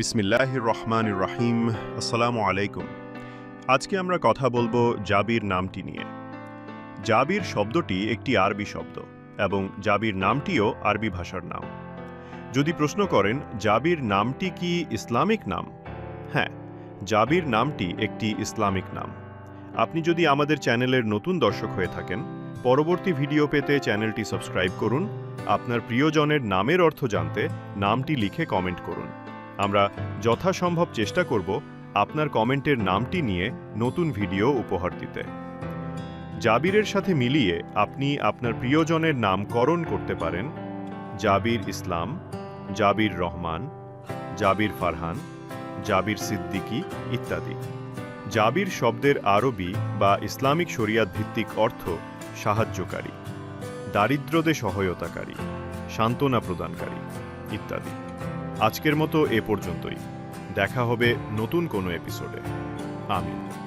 বিসমিল্লাহ রহমান রাহিম আসসালামু আলাইকুম। আজকে আমরা কথা বলব জাবির নামটি নিয়ে। জাবির শব্দটি একটি আরবি শব্দ এবং জাবির নামটিও আরবি ভাষার নাম। যদি প্রশ্ন করেন, জাবির নামটি কি ইসলামিক নাম? হ্যাঁ জাবির নামটি একটি ইসলামিক নাম। আপনি যদি আমাদের চ্যানেলের নতুন দর্শক হয়ে থাকেন, পরবর্তী ভিডিও পেতে চ্যানেলটি সাবস্ক্রাইব করুন। আপনার প্রিয়জনের নামের অর্থ জানতে নামটি লিখে কমেন্ট করুন। আমরা যথাসম্ভব চেষ্টা করব আপনার কমেন্টের নামটি নিয়ে নতুন ভিডিও উপহার দিতে। জাবিরের সাথে মিলিয়ে আপনি আপনার প্রিয়জনের নামকরণ করতে পারেন। জাবির ইসলাম, জাবির রহমান, জাবির ফারহান, জাবির সিদ্দিকী ইত্যাদি। জাবির শব্দের আরবি বা ইসলামিক শরিয়াত ভিত্তিক অর্থ সাহায্যকারী দারিদ্রদে সহায়তাকারী, সান্ত্বনা প্রদানকারী ইত্যাদি। আজকের মতো এ পর্যন্তই। দেখা হবে নতুন কোনো এপিসোডে। আমিন।